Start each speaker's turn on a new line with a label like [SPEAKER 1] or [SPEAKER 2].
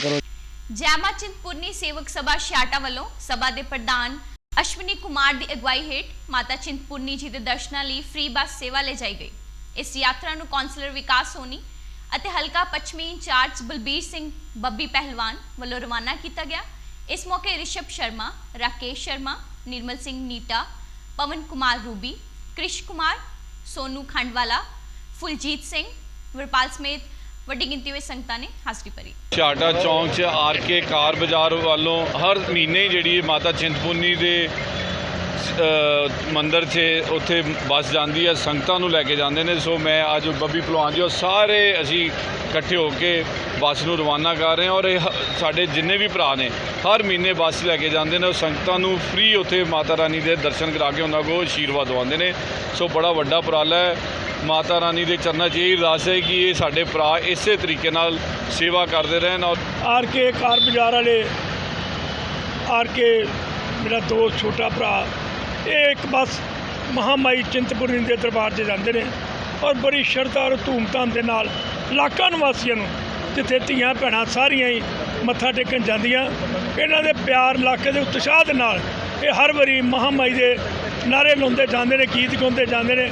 [SPEAKER 1] ਜੈਮਾ ਚਿੰਤਪੁਰਨੀ ਸੇਵਕ ਸਭਾ ਛਿਆਟਾ ਵੱਲੋਂ ਸਭਾ ਦੇ ਪ੍ਰਧਾਨ ਅਸ਼ਵਨੀ ਕੁਮਾਰ ਦੀ ਅਗਵਾਈ ਹੇਠ ਮਾਤਾ ਚਿੰਤਪੁਰਨੀ ਜੀ ਦੇ ਦਰਸ਼ਨਾਂ ਲਈ ਫ੍ਰੀ ਬੱਸ ਸੇਵਾ ਲੈ ਜਾਈ ਗਈ। ਇਸ ਯਾਤਰਾ ਨੂੰ ਕੌਂਸਲਰ ਵਿਕਾਸ ਸੋਨੀ ਅਤੇ ਹਲਕਾ ਪੱਛਮੀ ਇੰਚਾਰਜ ਬਲਬੀਰ ਸਿੰਘ ਬੱਬੀ ਪਹਿਲਵਾਨ ਵੱਲੋਂ ਰਵਾਨਾ ਕੀਤਾ ਗਿਆ। ਇਸ ਮੌਕੇ ਰਿਸ਼ਭ ਸ਼ਰਮਾ, ਰਾਕੇਸ਼ ਸ਼ਰਮਾ, ਨਿਰਮਲ ਸਿੰਘ ਨੀਟਾ, ਪਵਨ ਕੁਮਾਰ ਰੂਬੀ, ਕ੍ਰਿਸ਼ ਕੁਮਾਰ, ਸੋਨੂ ਖੰਡਵਾਲਾ, ਫੁਲਜੀਤ ਸਿੰਘ, ਵਰਪਾਲ ਸਮੇਤ ਵੱਡੀ ਗਿਣਤੀ ਵਿੱਚ ਸੰਗਤਾਂ ਨੇ ਹਾਜ਼ਰੀ ਭਰੀ।
[SPEAKER 2] ਛਾਟਾ ਚੌਂਕ 'ਚ ਆਰ ਕੇ ਕਾਰ ਬਾਜ਼ਾਰ ਵੱਲੋਂ ਹਰ ਮਹੀਨੇ ਜਿਹੜੀ ਮਾਤਾ ਚਿੰਤਪੁਰਨੀ ਦੇ ਮੰਦਰ 'ਚ ਉੱਥੇ ਬੱਸ ਜਾਂਦੀ ਹੈ, ਸੰਗਤਾਂ ਨੂੰ ਲੈ ਕੇ ਜਾਂਦੇ ਨੇ। ਸੋ ਮੈਂ ਅੱਜ ਬੱਬੀ ਭਲਵਾਨ ਜੀ ਉਹ ਸਾਰੇ ਅਸੀਂ ਇਕੱਠੇ ਹੋ ਕੇ ਬੱਸ ਨੂੰ ਰਵਾਨਾ ਕਰ ਰਹੇ ਹਾਂ ਔਰ ਇਹ ਹ- ਸਾਡੇ ਜਿੰਨੇ ਵੀ ਭਰਾ ਨੇ, ਹਰ ਮਹੀਨੇ ਬੱਸ ਲੈ ਕੇ ਜਾਂਦੇ ਨੇ ਔਰ ਸੰਗਤਾਂ ਨੂੰ ਫ੍ਰੀ ਉੱਥੇ ਮਾਤਾ ਰਾਣੀ ਦੇ ਦਰਸ਼ਨ ਕਰਾ ਕੇ ਉਹਨਾਂ ਕੋਲ ਆਸ਼ੀਰਵਾਦ ਦਵਾਉਂਦੇ ਨੇ। ਸੋ ਬੜਾ ਵੱਡਾ ਉਪਰਾਲਾ ਹੈ। ਮਾਤਾ ਰਾਣੀ ਦੇ ਚਰਨਾਂ 'ਚ ਇਹ ਅਰਦਾਸ ਹੈ ਕਿ ਇਹ ਸਾਡੇ ਭਰਾ ਇਸੇ ਤਰੀਕੇ ਨਾਲ ਸੇਵਾ ਕਰਦੇ ਰਹਿਣ ਔਰ
[SPEAKER 3] ਆਰ ਕੇ ਕਾਰ ਬਾਜ਼ਾਰ ਵਾਲੇ ਆਰ ਕੇ ਮੇਰਾ ਦੋਸਤ, ਛੋਟਾ ਭਰਾ, ਇਹ ਇੱਕ ਬਸ ਮਹਾਮਾਈ ਚਿੰਤਪੁਰਨੀ ਦੇ ਦਰਬਾਰ 'ਚ ਜਾਂਦੇ ਨੇ ਔਰ ਬੜੀ ਸ਼ਰਧਾ ਔਰ ਧੂਮਧਾਮ ਦੇ ਨਾਲ ਇਲਾਕਾ ਨਿਵਾਸੀਆਂ ਨੂੰ ਜਿੱਥੇ ਧੀਆਂ, ਭੈਣਾਂ ਸਾਰੀਆਂ ਹੀ ਮੱਥਾ ਟੇਕਣ ਜਾਂਦੀਆਂ। ਇਹਨਾਂ ਦੇ ਪਿਆਰ ਇਲਾਕੇ ਦੇ ਉਤਸ਼ਾਹ ਦੇ ਨਾਲ ਇਹ ਹਰ ਵਾਰੀ ਮਹਾਮਾਈ ਦੇ ਨਾਰੇ ਲਾਉਂਦੇ ਜਾਂਦੇ ਨੇ, ਗੀਤ ਗਾਉਂਦੇ ਜਾਂਦੇ ਨੇ।